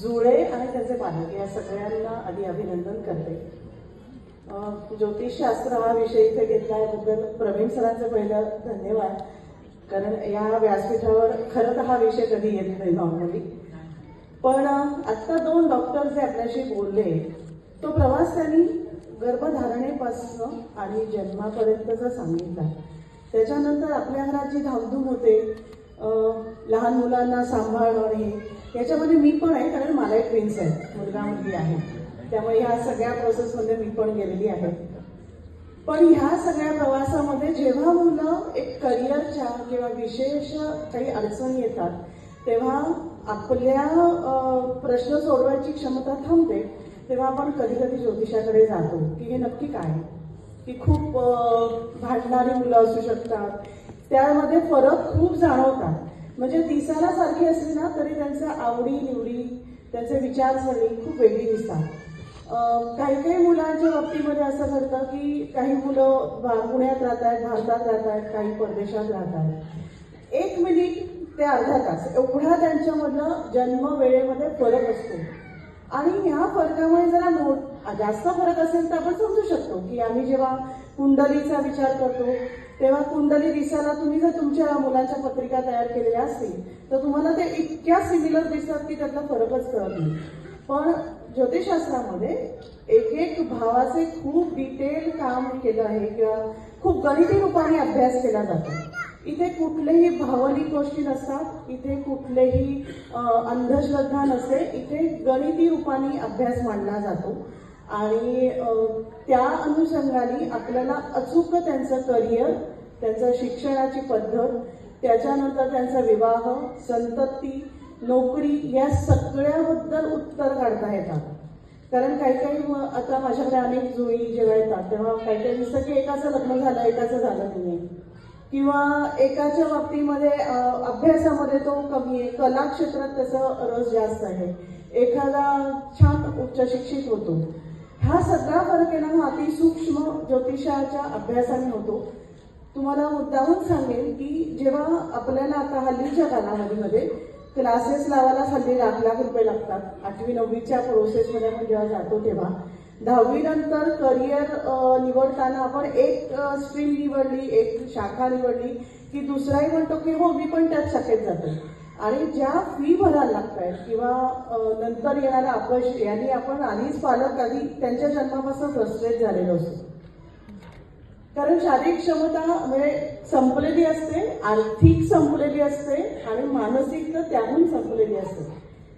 जुळे आणि त्याचे पालक या सगळ्यांना आधी अभिनंदन करते. ज्योतिषशास्त्र हा विषय इथे घेतल्याबद्दल प्रवीण सरांचं पहिलं धन्यवाद. कारण या व्यासपीठावर खरं तर हा विषय कधी येत नाही नॉर्मली पण आत्ता दोन डॉक्टर जे आपल्याशी बोलले तो प्रवास त्यांनी गर्भधारणेपासून आणि जन्मापर्यंतचा सांगितला. त्याच्यानंतर आपल्या घरात जी धामधूम होते लहान मुलांना सांभाळणं हे. याच्यामध्ये मी पण आहे कारण मला एक ट्विन्स आहे मुलगा मुलगी आहे. त्यामुळे ह्या सगळ्या प्रोसेसमध्ये मी पण गेलेली आहे. पण ह्या सगळ्या प्रवासामध्ये जेव्हा मुलं एक करिअरच्या किंवा विशेष काही अडचणी येतात तेव्हा आपल्या प्रश्न सोडवायची क्षमता थांबते तेव्हा आपण कधी कधी ज्योतिषाकडे जातो की हे नक्की काय? की खूप भांडणारी मुलं असू शकतात त्यामध्ये फरक खूप जाणवतात म्हणजे दिसायला सारखी असली ना तरी त्यांच्या आवडी निवडी त्यांचे विचारसरणी खूप वेगळी दिसतात. काही काही मुलांच्या बाबतीमध्ये असं घडतं की काही मुलं पुण्यात राहत आहेत भारतात राहत आहेत काही परदेशात राहत आहेत. एक मिनिट ते अर्धा तास. एवढा त्यांच्यामधलं जन्म वेळेमध्ये फरक असतो. आणि ह्या फरकामुळे जरा मोठ जास्त फरक असेल तर आपण समजू शकतो की आम्ही जेव्हा कुंडलीचा विचार करतो तेव्हा कुंडली दिसायला तुम्ही जर तुमच्या मुलांच्या पत्रिका तयार केलेल्या असतील तर तुम्हाला ते इतक्या सिमिलर दिसतात की त्यातला फरकच कळत नाही. पण ज्योतिषशास्त्रामध्ये एक एक भावाचे खूप डिटेल काम केलं आहे किंवा खूप गणिती रूपाने अभ्यास केला जातो. इथे कुठलेही भावनिक गोष्टी नसतात इथे कुठलेही अंधश्रद्धा नसते इथे गणिती रूपाने अभ्यास मांडला जातो. आणि त्या अनुषंगाने आपल्याला अचूक त्यांचं करिअर त्यांचं शिक्षणाची पद्धत त्याच्यानंतर त्यांचा विवाह संतती नोकरी या सगळ्याबद्दल उत्तर काढता येतात. कारण काही काही आता माझ्याकडे अनेक जुळी जेव्हा येतात तेव्हा काही काही दिसतं की एकाचं लग्न झालं एकाचं झालं नाही. किंवा एकाच्या बाबतीमध्ये अभ्यासामध्ये तो कमी आहे कला क्षेत्रात त्याचा रस जास्त आहे. एखादा छान उच्च शिक्षित होतो. हा सगळा फरक आहे ना हा अतिसूक्ष्म ज्योतिषाच्या अभ्यासाने होतो. तुम्हाला मुद्दाहून सांगेन की जेव्हा आपल्याला आता हल्लीच्या कालावधीमध्ये क्लासेस लावायला हल्ली लाख लाख रुपये लागतात. आठवी नववीच्या प्रोसेसमध्ये आपण जेव्हा जातो तेव्हा. दहावी नंतर करिअर निवडताना आपण एक स्ट्रीम निवडली एक शाखा निवडली की दुसराही म्हणतो की हो मी पण त्याच शाखेत जातो. आणि ज्या फी भरायला लागतात किंवा नंतर येणारा अपयश यांनी आपण आधीच पालक आधी त्यांच्या जन्मापासून फ्रस्ट्रेट झालेलो असतो. कारण शारीरिक क्षमता म्हणजे संपलेली असते आर्थिक संपलेली असते आणि मानसिक तर त्याहून संपलेली असते.